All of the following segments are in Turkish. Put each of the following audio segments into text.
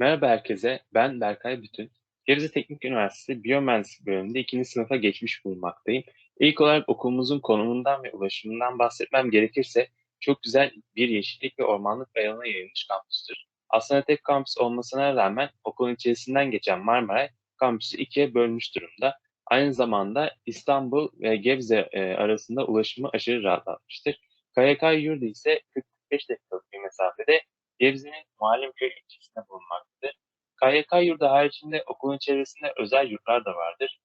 Merhaba herkese, ben Berkay Bütün. Gebze Teknik Üniversitesi Biyomühendislik bölümünde ikinci sınıfa geçmiş bulunmaktayım. İlk olarak okulumuzun konumundan ve ulaşımından bahsetmem gerekirse çok güzel bir yeşillik ve ormanlık alana yayılmış kampüstür. Aslında tek kampüs olmasına rağmen okulun içerisinden geçen Marmaray kampüsü ikiye bölmüş durumda. Aynı zamanda İstanbul ve Gebze e, arasında ulaşımı aşırı rahatlatmıştır. KYK yurdu ise 45 dakikalık bir mesafede Gebze'nin Muallimköy ilçesinde bulunmaktadır. KYK yurdu haricinde okulun çevresinde özel yurtlar da vardır.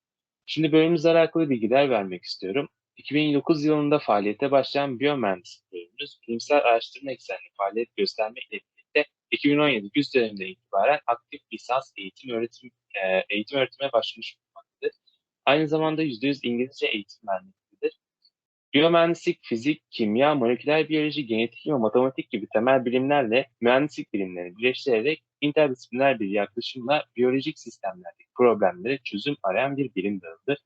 Şimdi bölümümüzle alakalı bilgiler vermek istiyorum. 2009 yılında faaliyete başlayan biyomühendislik bölümümüz bilimsel araştırma eksenli faaliyet göstermekle birlikte 2017 güz döneminden itibaren aktif lisans eğitim öğretim e, eğitim öğretime başlamış bulunmaktadır. Aynı zamanda %100 İngilizce eğitim vermektedir. Biyomühendislik, fizik, kimya, moleküler biyoloji, genetik ve matematik gibi temel bilimlerle mühendislik bilimlerini birleştirerek interdisipliner bir yaklaşımla biyolojik sistemlerdeki problemlere çözüm arayan bir bilim dalıdır.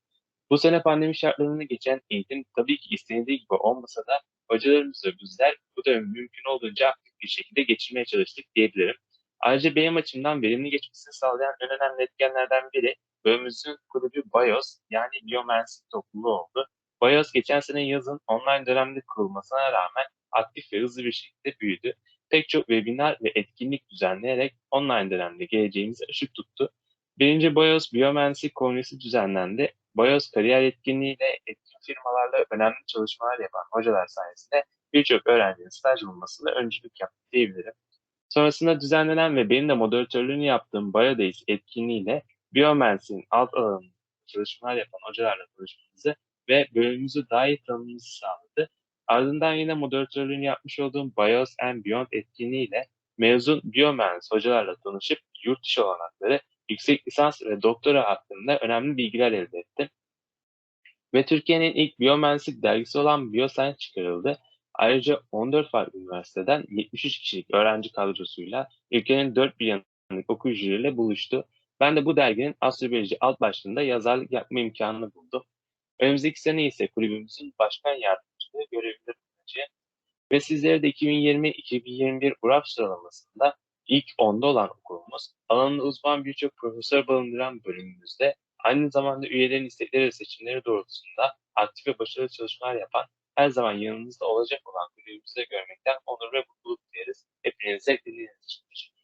Bu sene pandemi şartlarında geçen eğitim tabii ki istenildiği gibi olmasa da hocalarımız ve bizler bu dönemi mümkün olduğunca aktif bir şekilde geçirmeye çalıştık diyebilirim. Ayrıca benim açımdan verimli geçmesini sağlayan en önemli etkenlerden biri bölümümüzün kulübü BIOS yani Biyomühendislik Topluluğu oldu. BIOS geçen sene yazın online dönemde kurulmasına rağmen aktif ve hızlı bir şekilde büyüdü. Pek çok webinar ve etkinlik düzenleyerek online dönemde geleceğimizi ışık tuttu. Birinci BIOS Biyomühendislik Kongresi düzenlendi. BIOS kariyer etkinliğiyle etkin firmalarla önemli çalışmalar yapan hocalar sayesinde birçok öğrencinin staj bulmasında öncülük yaptı diyebilirim. Sonrasında düzenlenen ve benim de moderatörlüğünü yaptığım BioDays etkinliğiyle biyomühendisliğin alt alanında çalışmalar yapan hocalarla tanışmamızı ve bölümümüzü daha iyi tanımamızı sağladı. Ardından yine moderatörlüğünü yapmış olduğum BIOS and Beyond etkinliğiyle mezun biyomühendis hocalarla tanışıp yurt dışı olanakları, yüksek lisans ve doktora hakkında önemli bilgiler elde ettim. Ve Türkiye'nin ilk biyomühendislik dergisi olan Bioscience çıkarıldı. Ayrıca 14 farklı üniversiteden 73 kişilik öğrenci kadrosuyla ülkenin dört bir yanındaki okuyucularıyla buluştu. Ben de bu derginin astrobiyoloji alt başlığında yazarlık yapma imkanını buldum. Önümüzdeki sene ise kulübümüzün başkan yardımcılığı görevinde bulunacak. Ve sizlere de 2020-2021 URAP sıralamasında ilk 10'da olan okulumuz, alanında uzman birçok profesör barındıran bölümümüzde aynı zamanda üyelerin istekleri ve seçimleri doğrultusunda aktif ve başarılı çalışmalar yapan, her zaman yanınızda olacak olan kulübümüzde görmekten onur ve mutluluk duyarız. Hepinize dinlediğiniz için teşekkür.